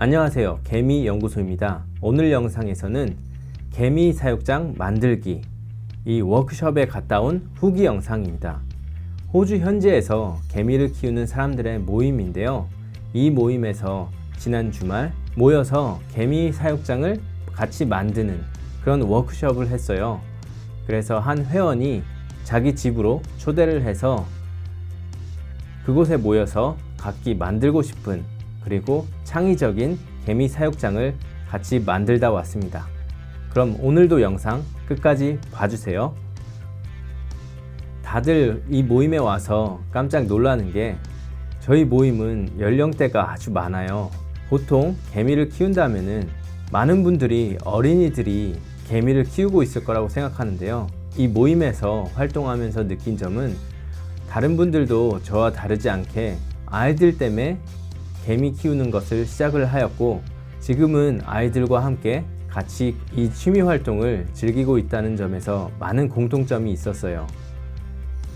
안녕하세요. 개미 연구소입니다. 오늘 영상에서는 개미 사육장 만들기 이 워크숍에 갔다 온 후기 영상입니다. 호주 현지에서 개미를 키우는 사람들의 모임인데요. 이 모임에서 지난 주말 모여서 개미 사육장을 같이 만드는 그런 워크숍을 했어요. 그래서 한 회원이 자기 집으로 초대를 해서 그곳에 모여서 각기 만들고 싶은 그리고 창의적인 개미 사육장을 같이 만들다 왔습니다. 그럼 오늘도 영상 끝까지 봐주세요. 다들 이 모임에 와서 깜짝 놀라는 게 저희 모임은 연령대가 아주 많아요. 보통 개미를 키운다면은 많은 분들이 어린이들이 개미를 키우고 있을 거라고 생각하는데요. 이 모임에서 활동하면서 느낀 점은 다른 분들도 저와 다르지 않게 아이들 때문에 개미 키우는 것을 시작을 하였고 지금은 아이들과 함께 같이 이 취미 활동을 즐기고 있다는 점에서 많은 공통점이 있었어요.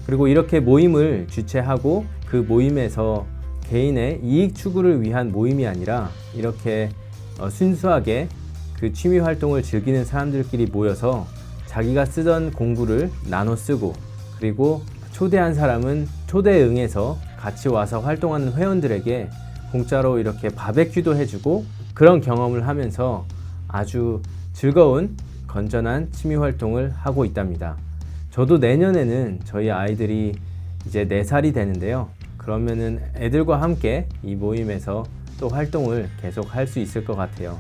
그리고 이렇게 모임을 주최하고 그 모임에서 개인의 이익 추구를 위한 모임이 아니라 이렇게 어, 순수하게 그 취미 활동을 즐기는 사람들끼리 모여서 자기가 쓰던 공부를 나눠 쓰고 그리고 초대한 사람은 초대에 응해서 같이 와서 활동하는 회원들에게 공짜로 이렇게 바베큐도 해주고 그런 경험을 하면서 아주 즐거운 건전한 취미 활동을 하고 있답니다. 저도 내년에는 저희 아이들이 이제 4살이 되는데요. 그러면은 애들과 함께 이 모임에서 또 활동을 계속 할 수 있을 것 같아요.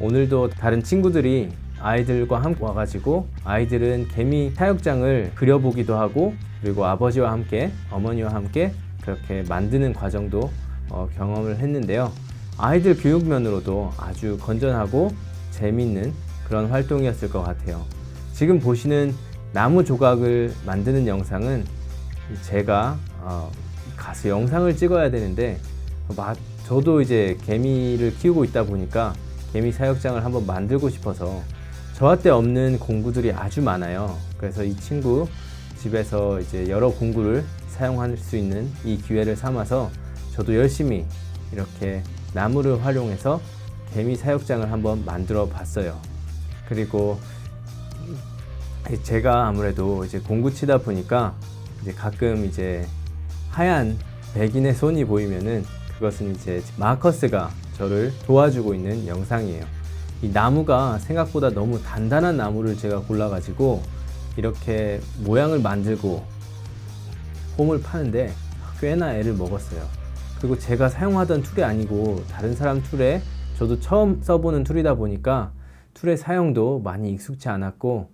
오늘도 다른 친구들이 아이들과 함께 와가지고 아이들은 개미 사육장을 그려보기도 하고 그리고 아버지와 함께 어머니와 함께 그렇게 만드는 과정도 어, 경험을 했는데요. 아이들 교육면으로도 아주 건전하고 재밌는 그런 활동이었을 것 같아요. 지금 보시는 나무 조각을 만드는 영상은 제가 어, 가서 영상을 찍어야 되는데 마- 저도 이제 개미를 키우고 있다 보니까 개미 사육장을 한번 만들고 싶어서 저한테 없는 공구들이 아주 많아요. 그래서 이 친구 집에서 이제 여러 공구를 사용할 수 있는 이 기회를 삼아서 저도 열심히 이렇게 나무를 활용해서 개미 사육장을 한번 만들어 봤어요. 그리고 제가 아무래도 이제 공구 치다 보니까 이제 가끔 이제 하얀 백인의 손이 보이면은 그것은 이제 마커스가 저를 도와주고 있는 영상이에요. 이 나무가 생각보다 너무 단단한 나무를 제가 골라가지고 이렇게 모양을 만들고 홈을 파는데 꽤나 애를 먹었어요. 그리고 제가 사용하던 툴이 아니고 다른 사람 툴에 저도 처음 써보는 툴이다 보니까 툴의 사용도 많이 익숙치 않았고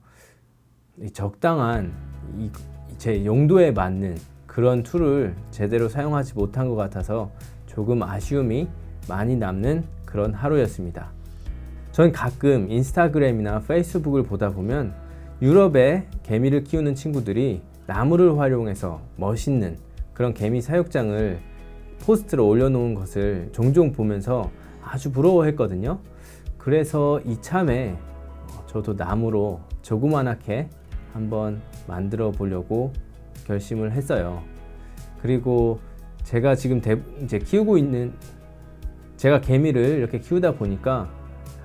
이 적당한 이- 제 용도에 맞는 그런 툴을 제대로 사용하지 못한 것 같아서 조금 아쉬움이 많이 남는 그런 하루였습니다. 전 가끔 인스타그램이나 페이스북을 보다 보면 유럽의 개미를 키우는 친구들이 나무를 활용해서 멋있는 그런 개미 사육장을 포스트로 올려놓은 것을 종종 보면서 아주 부러워했거든요. 그래서 이참에 저도 나무로 조그만하게 한번 만들어 보려고 결심을 했어요. 그리고 제가 지금 대- 이제 키우고 있는 제가 개미를 이렇게 키우다 보니까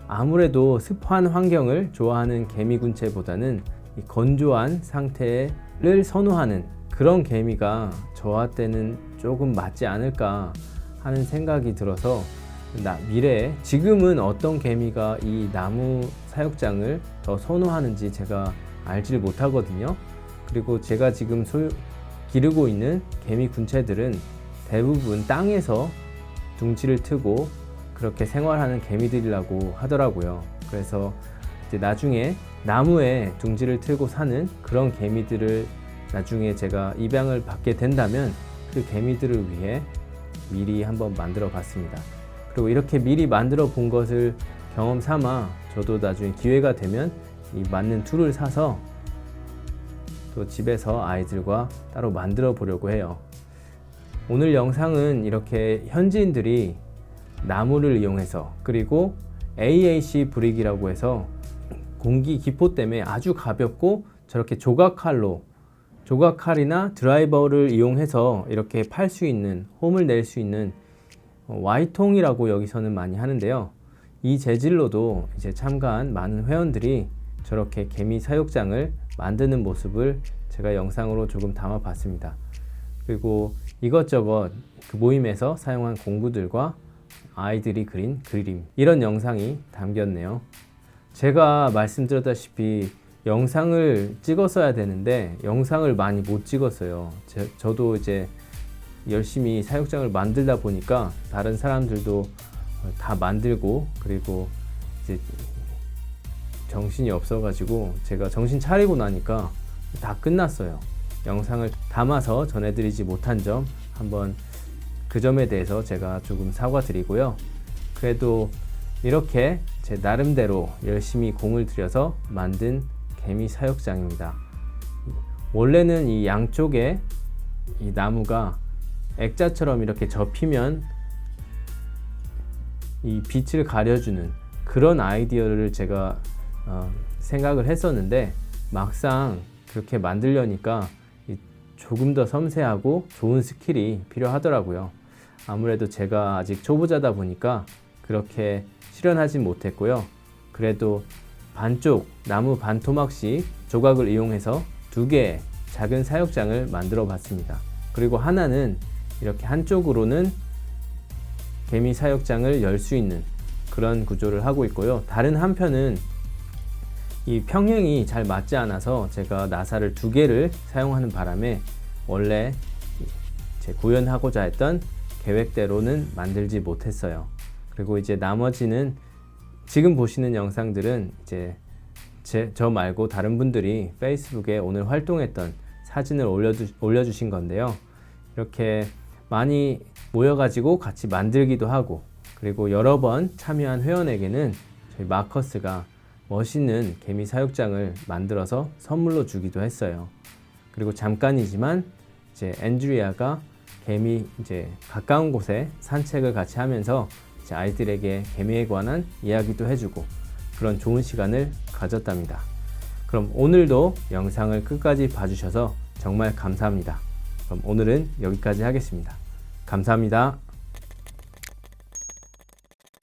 아무래도 습한 환경을 좋아하는 개미 군체보다는 이 건조한 상태를 선호하는 그런 개미가 저한테는 조금 맞지 않을까 하는 생각이 들어서 나, 미래에 지금은 어떤 개미가 이 나무 사육장을 더 선호하는지 제가 알지를 못하거든요. 그리고 제가 지금 소, 기르고 있는 개미 군체들은 대부분 땅에서 둥지를 트고 그렇게 생활하는 개미들이라고 하더라고요. 그래서 이제 나중에 나무에 둥지를 틀고 사는 그런 개미들을 나중에 제가 입양을 받게 된다면 그 개미들을 위해 미리 한번 만들어 봤습니다. 그리고 이렇게 미리 만들어 본 것을 경험 삼아 저도 나중에 기회가 되면 이 맞는 툴을 사서 또 집에서 아이들과 따로 만들어 보려고 해요. 오늘 영상은 이렇게 현지인들이 나무를 이용해서 그리고 AAC 브릭이라고 해서 공기 기포 때문에 아주 가볍고 저렇게 조각칼로 조각 칼이나 드라이버를 이용해서 이렇게 팔 수 있는 홈을 낼 수 있는 어, Y통이라고 여기서는 많이 하는데요. 이 재질로도 이제 참가한 많은 회원들이 저렇게 개미 사육장을 만드는 모습을 제가 영상으로 조금 담아 봤습니다. 그리고 이것저것 그 모임에서 사용한 공구들과 아이들이 그린 그림 이런 영상이 담겼네요. 제가 말씀드렸다시피 영상을 찍었어야 되는데 영상을 많이 못 찍었어요. 제- 저도 이제 열심히 사육장을 만들다 보니까 다른 사람들도 어, 다 만들고 그리고 이제 정신이 없어가지고 제가 정신 차리고 나니까 다 끝났어요. 영상을 담아서 전해드리지 못한 점 한번 그 점에 대해서 제가 조금 사과드리고요. 그래도 이렇게 제 나름대로 열심히 공을 들여서 만든 개미 사육장입니다. 원래는 이 양쪽에 이 나무가 액자처럼 이렇게 접히면 이 빛을 가려주는 그런 아이디어를 제가 어, 생각을 했었는데 막상 그렇게 만들려니까 이 조금 더 섬세하고 좋은 스킬이 필요하더라고요. 아무래도 제가 아직 초보자다 보니까 그렇게 실현하진 못했고요. 그래도 반쪽 나무 반 토막씩 조각을 이용해서 두 개의 작은 사육장을 만들어 봤습니다. 그리고 하나는 이렇게 한쪽으로는 개미 사육장을 열 수 있는 그런 구조를 하고 있고요. 다른 한편은 이 평행이 잘 맞지 않아서 제가 나사를 두 개를 사용하는 바람에 원래 제 구현하고자 했던 계획대로는 만들지 못했어요. 그리고 이제 나머지는 지금 보시는 영상들은 이제 제, 저 말고 다른 분들이 페이스북에 오늘 활동했던 사진을 올려주, 올려주신 건데요. 이렇게 많이 모여가지고 같이 만들기도 하고 그리고 여러 번 참여한 회원에게는 저희 마커스가 멋있는 개미 사육장을 만들어서 선물로 주기도 했어요. 그리고 잠깐이지만 이제 앤드리아가 개미 이제 가까운 곳에 산책을 같이 하면서 아이들에게 개미에 관한 이야기도 해주고 그런 좋은 시간을 가졌답니다. 그럼 오늘도 영상을 끝까지 봐주셔서 정말 감사합니다. 그럼 오늘은 여기까지 하겠습니다. 감사합니다.